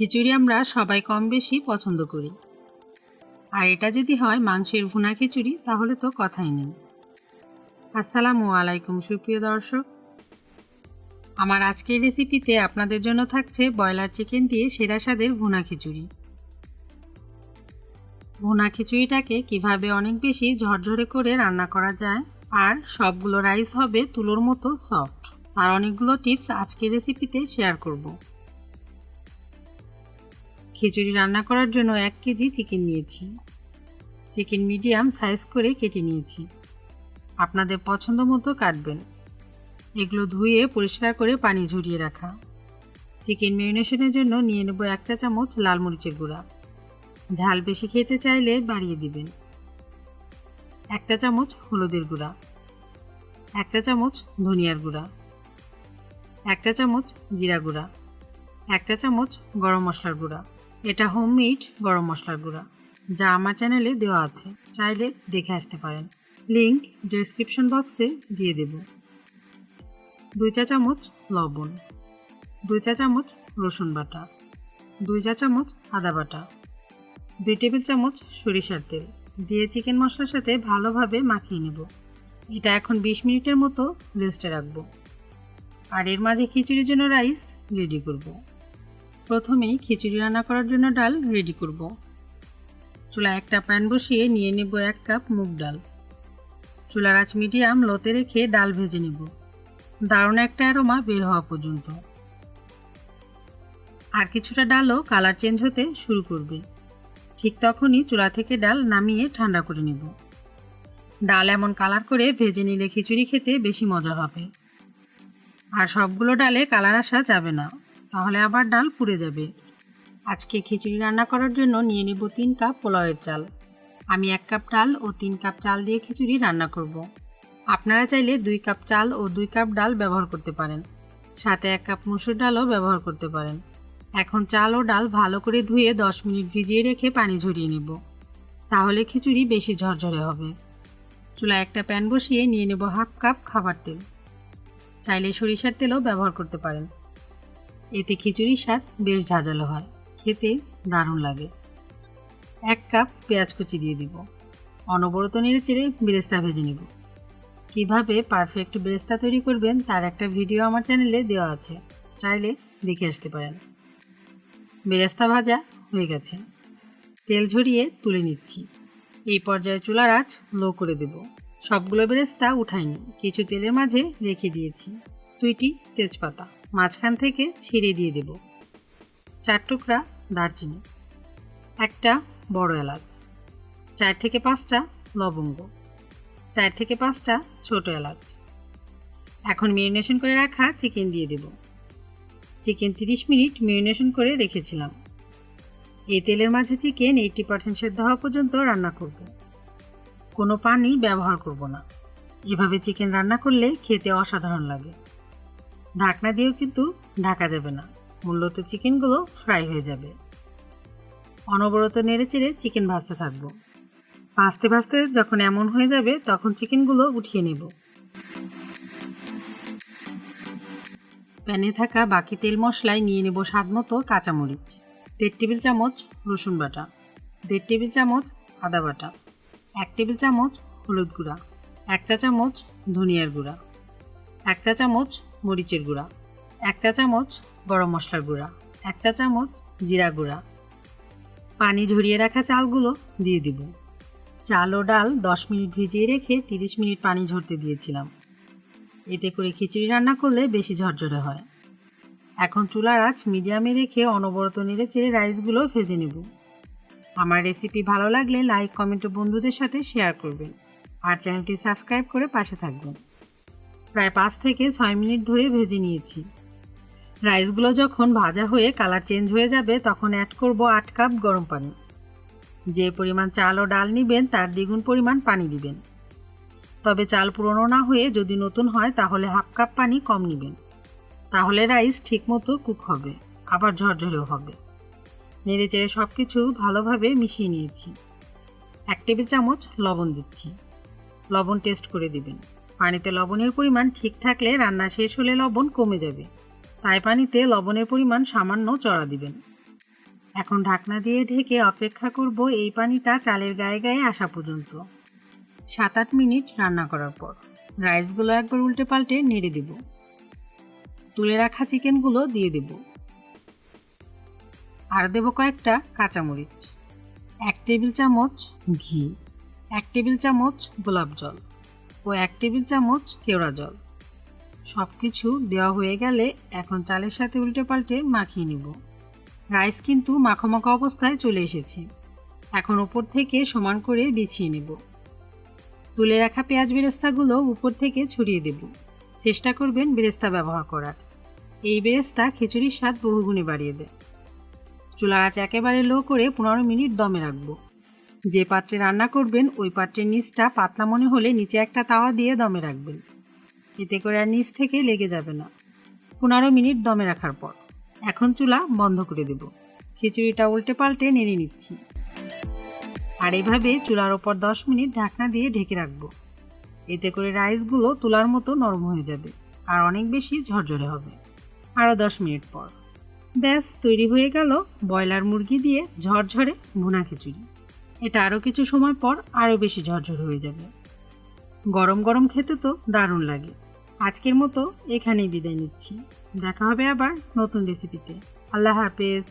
খিচুড়ি আমরা সবাই কম বেশি পছন্দ করি। আর এটা যদি হয় মাংসের ভুনা খিচুড়ি, তাহলে তো কথাই নেই। আসসালামু আলাইকুম, সুপ্রিয় দর্শক। আমার আজকের রেসিপিতে আপনাদের জন্য থাকছে ব্রয়লার চিকেন দিয়ে সেরা স্বাদের ভুনা খিচুড়ি। ভুনা খিচুড়িটাকে কীভাবে অনেক বেশি ঝরঝরে করে রান্না করা যায়, আর সবগুলো রাইস হবে তুলোর মতো সফট। আর অনেকগুলো টিপস আজকের রেসিপিতে শেয়ার করব। খিচুড়ি রান্না করার জন্য এক কেজি চিকেন নিয়েছি। চিকেন মিডিয়াম সাইজ করে কেটে নিয়েছি। আপনাদের পছন্দ মতো কাটবেন। এগুলো ধুয়ে পরিষ্কার করে পানি ঝরিয়ে রাখা। চিকেন ম্যারিনেশনের জন্য নিয়ে নেব একটা চামচ লাল মরিচের গুঁড়া। ঝাল বেশি খেতে চাইলে বাড়িয়ে দিবেন। একটা চামচ হলুদের গুঁড়া। একটা চামচ ধনিয়ার গুঁড়া। একটা চামচ জিরা গুঁড়া। একটা চামচ গরম মশলার গুঁড়া। এটা হোমমেড গরম মশলার গুঁড়া, যা আমার চ্যানেলে দেওয়া আছে। চাইলে দেখে আসতে পারেন। লিংক ডেসক্রিপশন বক্সে দিয়ে দেব। দুই চা চামচ লবণ, দুই চা চামচ রসুন বাটা, দুই চা চামচ আদা বাটা, দুই টেবিল চামচ সরিষার তেল। দিয়ে চিকেন মশলার সাথে ভালোভাবে মাখিয়ে নেব। এটা এখন বিশ মিনিটের মতো রেস্টে রাখব। আর এর মাঝে খিচুড়ির জন্য রাইস রেডি করব। প্রথমেই খিচুড়ি রান্না করার জন্য ডাল রেডি করব। চুলা একটা প্যান বসিয়ে নিয়ে নেব এক কাপ মুগ ডাল। চুলার আঁচ মিডিয়াম লোতে রেখে ডাল ভেজে নেব। দারুণ একটা অ্যারোমা বের হওয়া পর্যন্ত। আর কিছুটা ডালও কালার চেঞ্জ হতে শুরু করবে। ঠিক তখনই চুলা থেকে ডাল নামিয়ে ঠান্ডা করে নেব। ডাল এমন কালার করে ভেজে নিলে খিচুড়ি খেতে বেশি মজা হবে। আর সবগুলো ডালে কালার আসা যাবে না। তাহলে আবার ডাল পুড়ে যাবে। আজকে খিচুড়ি রান্না করার জন্য নিয়ে নেব তিন কাপ পোলাওয়ের চাল। আমি এক কাপ ডাল ও তিন কাপ চাল দিয়ে খিচুড়ি রান্না করব। আপনারা চাইলে দুই কাপ চাল ও দুই কাপ ডাল ব্যবহার করতে পারেন। সাথে এক কাপ মুসুর ডালও ব্যবহার করতে পারেন। এখন চাল ও ডাল ভালো করে ধুয়ে দশ মিনিট ভিজিয়ে রেখে পানি ঝরিয়ে নেব। তাহলে খিচুড়ি বেশি ঝরঝরে হবে। চুলায় একটা প্যান বসিয়ে নিয়ে নেব হাফ কাপ খাবার তেল। চাইলে সরিষার তেলও ব্যবহার করতে পারেন। এতে খিচুড়ির স্বাদ বেশ ঝাঁঝালো হয়। খেতে দারুণ লাগে। এক কাপ পেঁয়াজ কুচি দিয়ে দিব। অনবরত নেড়ে চেড়ে বেরেস্তা ভেজে নিব। কীভাবে পারফেক্ট বেরেস্তা তৈরি করবেন তার একটা ভিডিও আমার চ্যানেলে দেওয়া আছে। চাইলে দেখে আসতে পারেন। বেরেস্তা ভাজা হয়ে গেছে। তেল ঝরিয়ে তুলে নিচ্ছি। এই পর্যায়ে চুলার আঁচ লো করে দেব। সবগুলো বেরেস্তা উঠাইনি। কিছু তেলের মাঝে রেখে দিয়েছি। দুইটি তেজপাতা। মাঝখান থেকে ছিঁড়ে দিয়ে দেব। চার টুকরা দারচিনি, একটা বড় এলাচ, চার থেকে পাঁচটা লবঙ্গ, চার থেকে পাঁচটা ছোট এলাচ। এখন মেরিনেশন করে রাখা চিকেন দিয়ে দেব। চিকেন তিরিশ মিনিট মেরিনেশন করে রেখেছিলাম। এই তেলের মাঝে চিকেন এইটটি পার্সেন্ট সেদ্ধ হওয়া পর্যন্ত রান্না করব। কোনো পানি ব্যবহার করব না। এভাবে চিকেন রান্না করলে খেতে অসাধারণ লাগে। ঢাকনা দিয়েও কিন্তু ঢাকা যাবে না। মূলত চিকেনগুলো ফ্রাই হয়ে যাবে। অনবরত নেড়ে চেড়ে চিকেন ভাজতে থাকব। ভাজতে ভাজতে যখন এমন হয়ে যাবে, তখন চিকেনগুলো উঠিয়ে নেব। প্যানে থাকা বাকি তেল মশলায় নিয়ে নেব স্বাদ মতো কাঁচামরিচ, দেড় টেবিল চামচ রসুন বাটা, দেড় টেবিল চামচ আদা বাটা, এক টেবিল চামচ হলুদ গুঁড়া, এক চা চামচ ধনিয়ার গুঁড়া, এক চা চামচ মরিচের গুঁড়া, এক চা চামচ গরম মশলার গুঁড়া, এক চা চামচ জিরা গুঁড়া। পানি ঝরিয়ে রাখা চালগুলো দিয়ে দিব। চাল ও ডাল দশ মিনিট ভিজিয়ে রেখে তিরিশ মিনিট পানি ঝরতে দিয়েছিলাম। এতে করে খিচুড়ি রান্না করলে বেশি ঝরঝরে হয়। এখন চুলার আঁচ মিডিয়ামে রেখে অনবরত নেড়ে চেড়ে রাইসগুলো ভেজে নেব। আমার রেসিপি ভালো লাগলে লাইক, কমেন্ট ও বন্ধুদের সাথে শেয়ার করবেন। আর চ্যানেলটি সাবস্ক্রাইব করে পাশে থাকবেন। প্রায় পাঁচ থেকে ছয় মিনিট ধরে ভেজে নিয়েছি। রাইসগুলো যখন ভাজা হয়ে কালার চেঞ্জ হয়ে যাবে, তখন অ্যাড করব আট কাপ গরম পানি। যে পরিমাণ চাল ও ডাল নেবেন, তার দ্বিগুণ পরিমাণ পানি দিবেন। তবে চাল পুরনো না হয়ে যদি নতুন হয়, তাহলে হাফ কাপ পানি কম নেবেন। তাহলে রাইস ঠিকমতো কুক হবে, আবার ঝরঝরেও হবে। নেড়ে চেড়ে সব কিছু ভালোভাবে মিশিয়ে নিয়েছি। এক টেবিল চামচ লবণ দিচ্ছি। লবণ টেস্ট করে দিবেন। পানিতে লবণের পরিমাণ ঠিক থাকলে রান্না শেষ হলে লবণ কমে যাবে। তাই পানিতে লবণের পরিমাণ সামান্য চড়া দিবেন। এখন ঢাকনা দিয়ে ঢেকে অপেক্ষা করব এই পানিটা চালের গায়ে গায়ে আসা পর্যন্ত। সাত আট মিনিট রান্না করার পর রাইসগুলো একবার উল্টে পাল্টে নেড়ে দেব। তুলে রাখা চিকেনগুলো দিয়ে দেব। আর দেব কয়েকটা কাঁচামরিচ। এক টেবিল চামচ ঘি। এক টেবিল চামচ গোলাপ জল। ও এক টেবিল চামচ কেওড়া জল। সব কিছু দেওয়া হয়ে গেলে এখন চালের সাথে উল্টে পাল্টে মাখিয়ে নিব। রাইস কিন্তু মাখো মাখো অবস্থায় চলে এসেছে। এখন ওপর থেকে সমান করে বিছিয়ে নেব। তুলে রাখা পেঁয়াজ বেরেস্তাগুলো উপর থেকে ছড়িয়ে দেব। চেষ্টা করবেন বেরেস্তা ব্যবহার করার। এই বেরেস্তা খিচুড়ির স্বাদ বহুগুণে বাড়িয়ে দেয়। চুলার আঁচ একেবারে লো করে পনেরো মিনিট দমে রাখব। যে পাত্রে রান্না করবেন, ওই পাত্রের নিচটা পাতলা মনে হলে নিচে একটা তাওয়া দিয়ে দমে রাখবেন। এতে করে আর নিচ থেকে লেগে যাবে না। পনেরো মিনিট দমে রাখার পর। এখন চুলা বন্ধ করে দেব। খিচুড়িটা উল্টে পাল্টে নেড়ে নিচ্ছি। আর এভাবে চুলার ওপর দশ মিনিট ঢাকনা দিয়ে ঢেকে রাখব। এতে করে রাইসগুলো তোলার মতো নরম হয়ে যাবে আর অনেক বেশি ঝরঝরে হবে। আরও দশ মিনিট পর। ব্যাস, তৈরি হয়ে গেল ব্রয়লার মুরগি দিয়ে ঝরঝরে ভুনা খিচুড়ি। এটা আরও কিছু সময় পর আরও বেশি ঝরঝর হয়ে যাবে। গরম গরম খেতে তো দারুণ লাগে। আজকের মতো এখানেই বিদায় নিচ্ছি। দেখা হবে আবার নতুন রেসিপিতে আল্লাহ হাফেজ।